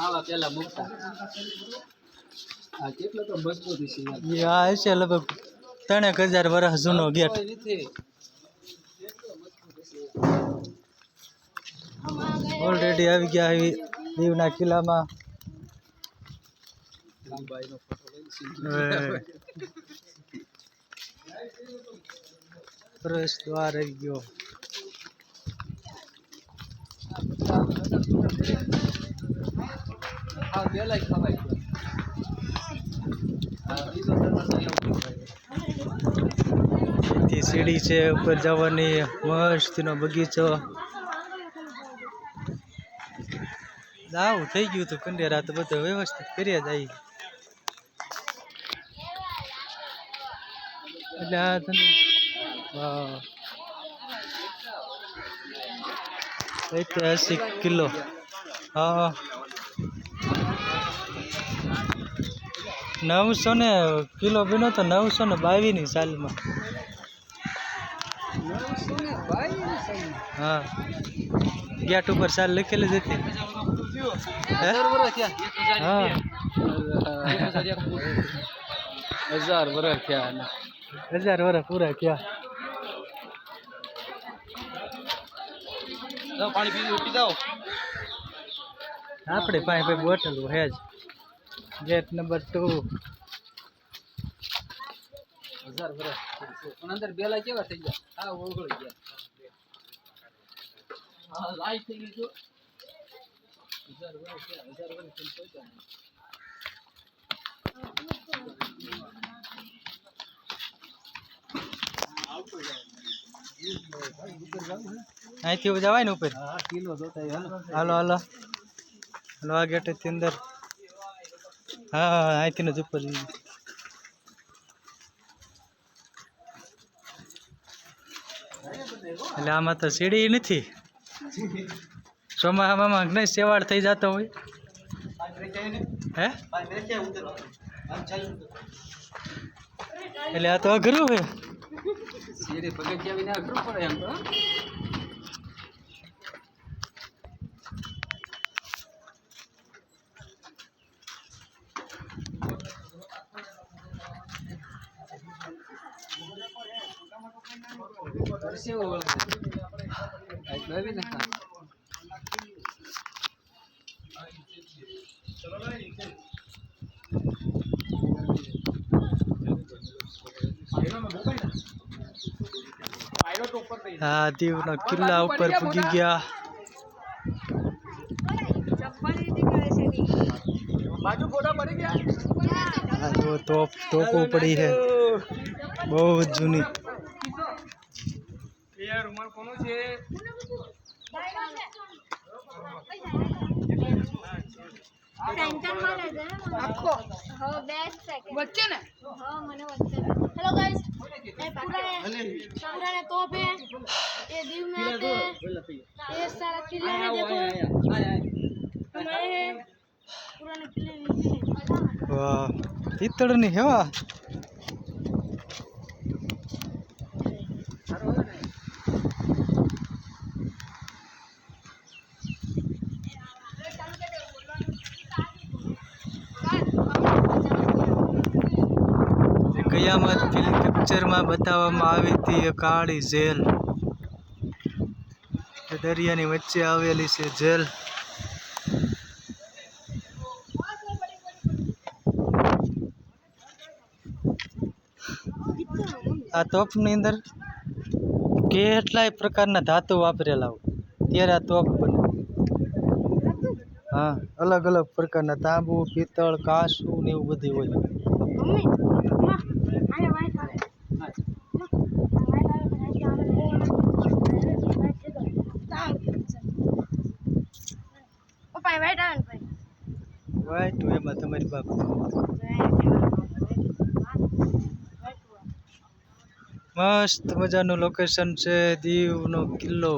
આવા પેલા મૂકતા. આ કેટલો તો મજબૂત છે આ હશે લગભગ ત્રણેક હજાર વર્ષ જૂનો ગેટ. ઓલરેડી આવી ગયા દીવના કિલ્લામાં. પ્રવેશ દ્વાર આવી ગયો. સીડી છે, ઉપર જવાની મસ્તનો બગીચો. આવું થઈ ગયું હતું કંડેરા, તો બધું વ્યવસ્થિત કર્યા જાય. એટલે આ તમે. ઐતિહાસિક કિલ્લો. હા. નવસો ને કિલો ભીનો તો નવસો ને બાવીસની સાલમાં. હા. ગેટ ઉપર સાલ લખેલી જ હતી. હા? હજાર વર્ષ થયા હજાર વર્ષ પૂરા થયા. પાણી પીધું પી જાઓ. આપણે પાસે બોટલ હે જ. ગેટ નંબર ટુ હજાર વર્ષ પણ અંદર બેલા કેવા થઈ ગયા હા ઓગળી ગયા હા લાઈટ થઈ ગઈ જો હજાર વર્ષ થયા હજાર વર્ષ થઈને પહોંચ્યા. અહીંથી જવાય ને ઉપર હા કિલો જોતા હાલો હાલો હાલો હાલો આ ગેટેથી અંદર હા હા અહીંથી જ ઉપર એટલે આમાં તો સીડી નથી. ચોમાસામાં નહીં સેવાળ થઈ જતો હોય. હે? એટલે આ તો અઘરું હે સીડી પગથિયા વિના અઘરું પડે એમ તો પરસેવો વળગે. આ નવી ને હા. હા દીવના કિલ્લા ઉપર પૂગી ગયા આ જો તોપ તોપો પડી છે બહુ રૂમાલ કોનો છે આખો હા બે सारा किले में देखो हमारे पूरा કયામત પિક્ચરમાં બતાવવામાં આવી હતી એ કાળી જેલ. દરિયાની વચ્ચે આવેલી છે જેલ. આ તોપની અંદર કેટલાય પ્રકારના ધાતુ વાપરેલા હોય. ત્યારે આ તોપ બને. હા અલગ અલગ પ્રકારના તાંબુ, પિત્તળ, કાસુ ને એવું બધું હોય. વાઈટ એમાં તમારી બાપ મસ્ત મજાનું લોકેશન છે દીવનો કિલ્લો.